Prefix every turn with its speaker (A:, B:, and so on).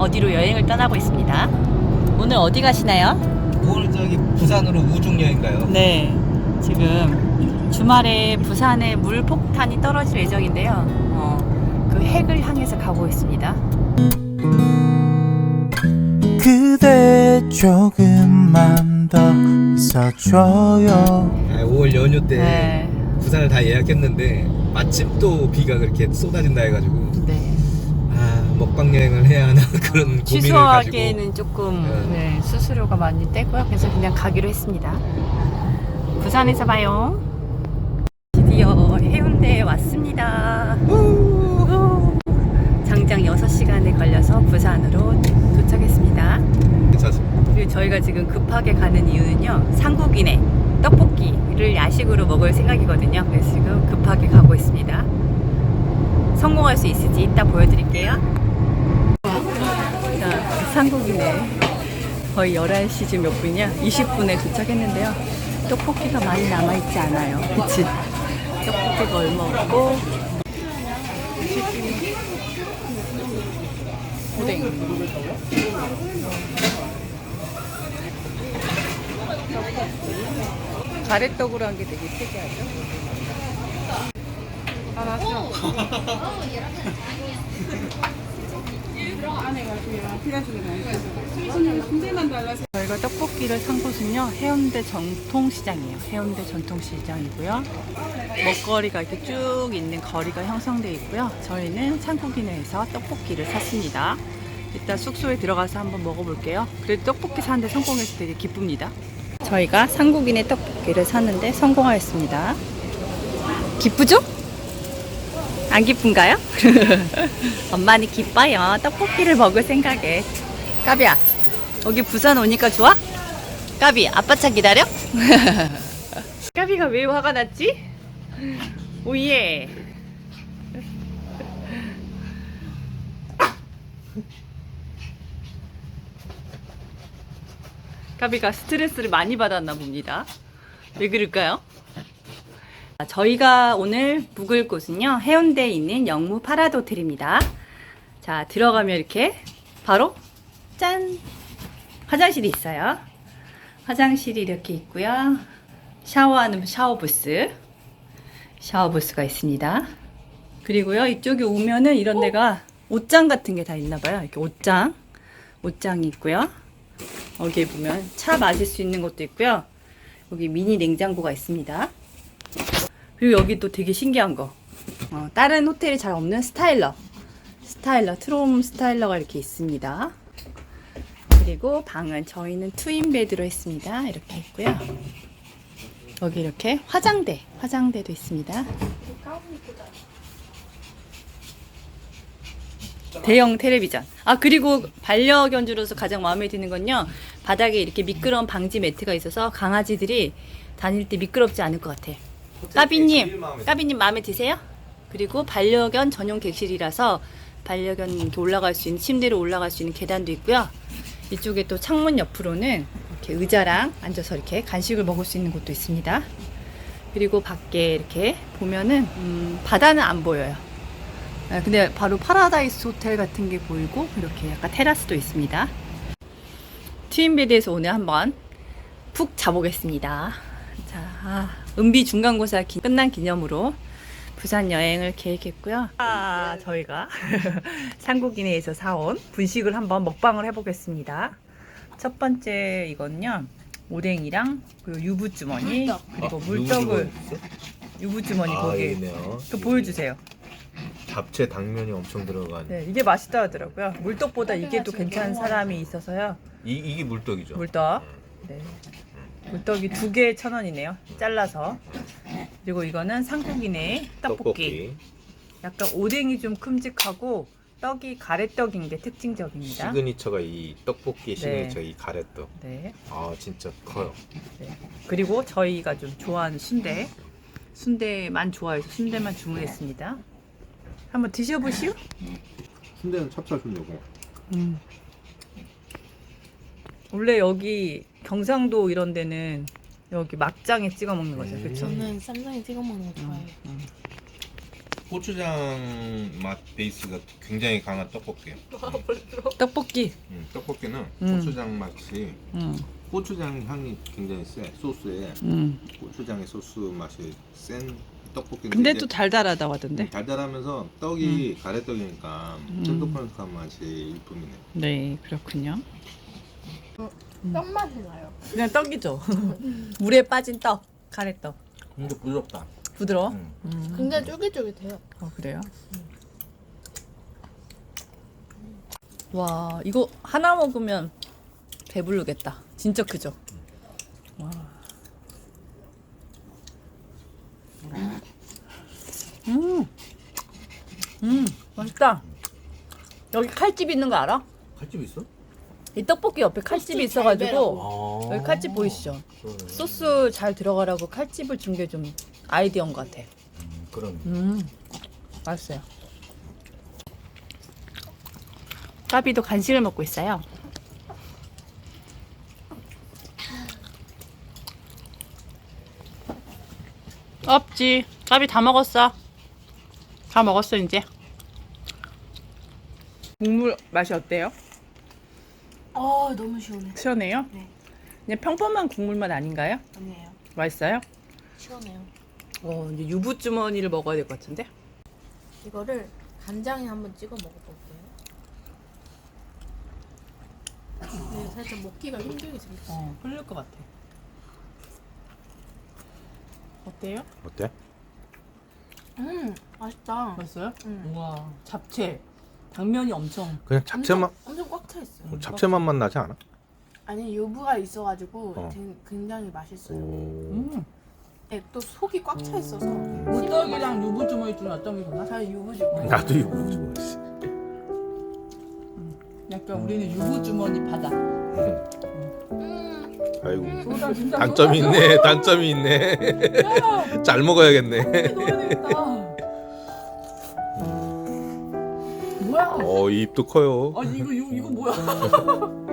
A: 어디로 여행을 떠나고 있습니다. 오늘 어디 가시나요?
B: 오늘 저기 부산으로 우중 여행 가요?
A: 네, 지금 주말에 부산에 물폭탄이 떨어질 예정인데요. 어, 그 핵을 향해서 가고 있습니다.
C: 그대 조금만 더 있어줘요
B: 5월 연휴 때
A: 네,
B: 부산을 다 예약했는데 마침 또 비가 그렇게 쏟아진다 해가지고
A: 네.
B: 아 먹방 여행을 해야 하나 그런 고민을 가지고
A: 취소하기에는 조금
B: 네.
A: 네, 수수료가 많이 떼고요. 그래서 그냥 가기로 했습니다. 부산에서 봐요. 드디어 해운대에 왔습니다. 우! 장장 6시간에 걸려서 부산으로 도착했습니다.
B: 괜찮습니다.
A: 그리고 저희가 지금 급하게 가는 이유는요. 상국인의 떡볶이를 야식으로 먹을 생각이거든요. 그래서 지금 급하게 가고 있습니다. 성공할 수 있을지 이따 보여드릴게요. 자, 상국이네. 거의 11시 몇 분이냐? 20분에 도착했는데요. 떡볶이가 많이 남아있지 않아요. 그치? 떡볶이가 얼마 없고. 오뎅. 가래떡으로 한 게 되게 특이하죠? 저희가 떡볶이를 산 곳은요 해운대 전통시장이에요. 해운대 전통시장이고요. 먹거리가 이렇게 쭉 있는 거리가 형성되어 있고요. 저희는 창국이네에서 떡볶이를 샀습니다. 이따 숙소에 들어가서 한번 먹어볼게요. 그래도 떡볶이 사는데 성공해서 되게 기쁩니다. 저희가 상국인의 떡볶이를 샀는데 성공하였습니다. 기쁘죠? 안 기쁜가요? 엄마는 기뻐요. 떡볶이를 먹을 생각에. 까비야, 여기 부산 오니까 좋아? 까비, 아빠 차 기다려? 까비가 왜 화가 났지? 오예. 까비가 스트레스를 많이 받았나 봅니다. 왜 그럴까요? 아, 저희가 오늘 묵을 곳은요 해운대에 있는 영무 파라도 호텔입니다. 자 들어가면 이렇게 바로 짠 화장실이 있어요. 화장실이 이렇게 있고요. 샤워하는 샤워 부스 샤워 부스가 있습니다. 그리고요 이쪽에 오면은 이런 데가 옷장 같은 게 다 있나 봐요. 이렇게 옷장 옷장이 있고요. 여기에 보면 차 마실 수 있는 것도 있고요. 여기 미니 냉장고가 있습니다. 그리고 여기 또 되게 신기한 거. 어, 다른 호텔에 잘 없는 스타일러. 스타일러, 트롬 스타일러가 이렇게 있습니다. 그리고 방은 저희는 트윈 베드로 했습니다. 이렇게 있고요. 여기 이렇게 화장대, 화장대도 있습니다. 대형 텔레비전. 아, 그리고 반려견주로서 가장 마음에 드는 건요. 바닥에 이렇게 미끄러운 방지 매트가 있어서 강아지들이 다닐 때 미끄럽지 않을 것 같아. 까비님, 까비님 마음에 드세요? 그리고 반려견 전용 객실이라서 반려견 이렇게 올라갈 수 있는 침대로 올라갈 수 있는 계단도 있고요. 이쪽에 또 창문 옆으로는 이렇게 의자랑 앉아서 이렇게 간식을 먹을 수 있는 곳도 있습니다. 그리고 밖에 이렇게 보면은 음, 바다는 안 보여요. 아, 근데 바로 파라다이스 호텔 같은 게 보이고 이렇게 약간 테라스도 있습니다. 트윈베드에서 오늘 한번 푹 자보겠습니다. 자, 아, 은비 중간고사 기- 끝난 기념으로 부산 여행을 계획했고요. 아, 저희가 상국이네에서 사온 분식을 한번 먹방을 해보겠습니다. 첫 번째 이건요. 오뎅이랑 그리고 유부주머니 그리고 물떡을 유부주머니
D: 아,
A: 거기
D: 있네요.
A: 또 보여주세요.
D: 잡채 당면이 엄청 들어간.
A: 네, 이게 맛있다 하더라고요. 물떡보다 이게 또 괜찮은 사람이 있어서요.
D: 이 이게 물떡이죠.
A: 물떡. 네. 물떡이 두 개에 천 원이네요. 잘라서. 그리고 이거는 상국이네 떡볶이. 약간 오뎅이 좀 큼직하고 떡이 가래떡인 게 특징적입니다.
D: 시그니처가 이 떡볶이 시그니처
A: 네.
D: 이 가래떡.
A: 네.
D: 아 진짜 커요.
A: 그리고 저희가 좀 좋아하는 순대. 순대만 좋아해서 순대만 주문했습니다. 한번 드셔보시오.
E: 순대는 찹쌀 순대고
A: 음. 원래 여기 경상도 이런 데는 여기 막장에 찍어 먹는 거죠, 그렇죠?
F: 저는 쌈장에 찍어 먹는 거 좋아해요.
D: 고추장 맛 베이스가 굉장히 강한 떡볶이에요.
A: 떡볶이.
D: 음, 떡볶이는
A: 음.
D: 고추장 맛이
A: 음,
E: 고추장 향이 굉장히 세. 소스에
A: 음.
E: 고추장의 소스 맛이 센 떡볶이인데
A: 근데 또 달달하다고 하던데.
E: 달달하면서 떡이 가래떡이니까
A: 음.
E: 쫀득쫀득한 맛이 일품이네.
A: 네, 그렇군요.
F: 떡 맛이 나요.
A: 그냥 떡이죠. 물에 빠진 떡, 가래떡.
D: 근데 부드럽다.
A: 부드러워?
D: 음.
A: 음.
F: 굉장히 쫄깃쫄깃해요.
A: 어, 그래요? 와, 이거 하나 먹으면 배부르겠다. 진짜 크죠? 와. 음. 음, 맛있다. 여기 칼집 있는 거 알아?
D: 칼집 있어?
A: 이 떡볶이 옆에 칼집이 있어가지고
D: 아.
A: 여기 칼집 보이시죠?
D: 그러네.
A: 소스 잘 들어가라고 칼집을 준 게 좀 아이디어인 것 같아.
D: 음, 그럼.
A: 음, 맛있어요. 까비도 간식을 먹고 있어요. 없지. 까비 다 먹었어. 다 먹었어 이제. 국물 맛이 어때요?
F: 아 너무 시원해.
A: 시원해요?
F: 네.
A: 그냥 평범한 국물 맛 아닌가요?
F: 아니에요.
A: 맛있어요?
F: 시원해요.
A: 어, 이제 유부 주머니를 먹어야 될 것 같은데.
F: 이거를 간장에 한번 찍어 먹어볼게요. 이게 살짝 먹기가 힘들게 생겼어.
A: 어, 흘릴 것 같아. 어때요?
D: 어때?
F: 음 맛있다.
A: 맛있어요?
F: 음.
A: 우와, 잡채. 당면이 엄청.
D: 그냥 잡채만
F: 엄청 꽉차 있어요.
D: 잡채만 맛 나지 않아?
F: 아니 유부가 있어가지고
D: 어.
F: 굉장히 맛있어요.
A: 음.
F: 네, 또 속이 꽉 차 있어서.
A: 물떡이랑 유부 주머니 중에 어떤 게 좋나?
F: 저는 유부 좋아해요.
D: 나도 이거 좋아했어.
A: 약간 우리는 유부 주머니 바다.
F: 음,
D: 아이고.
A: 소다 진짜
D: 단점이 있네. 단점이 있네. 잘 먹어야겠네.
A: 넣어야 되겠다. 뭐야?
D: 어, 이 입도 커요.
A: 아니 이거 이거, 이거 뭐야?